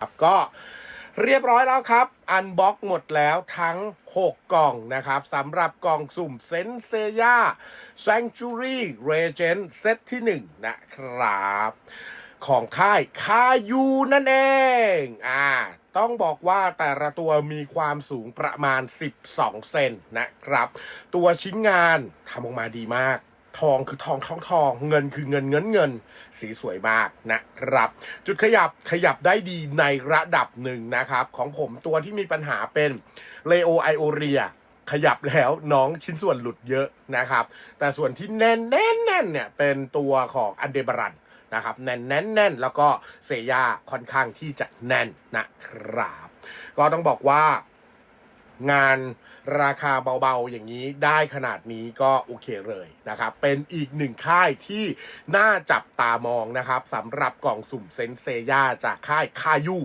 ครับก็เรียบร้อยแล้วครับ อันบ็อกหมดแล้วทั้ง 6 กล่องนะครับสำหรับกล่องสุ่มเซนเซย่า Sanctuary Regent เซตที่ 1 นะครับ ของค่ายคายูนั่นเอง อ่า ต้องบอกว่าแต่ละตัวมีความสูงประมาณ 12 เซนนะครับ ตัวชิ้นงานทำออกมาดีมาก ทองคือทองทองทองเงินคือเงินเงินเงิน สีสวยมากนะครับ จุดขยับขยับได้ดีในระดับหนึ่งนะครับ ของผมตัวที่มีปัญหาเป็นเลโอไอโอเรียขยับแล้วน้องชิ้นส่วนหลุดเยอะนะครับ แต่ส่วนที่แน่นแน่นแน่นเนี่ยเป็นตัวของอันเดบรันนะครับแน่นแน่นแน่นแล้วก็เซย่าค่อนข้างที่จะแน่นนะครับ ก็ต้องบอกว่า งานราคาเบาๆ อย่างนี้ได้ขนาดนี้ก็โอเคเลยนะครับ เป็นอีกหนึ่งค่ายที่น่าจับตามองนะครับสำหรับกล่องสุ่มเซนเซย่าจากค่ายคายู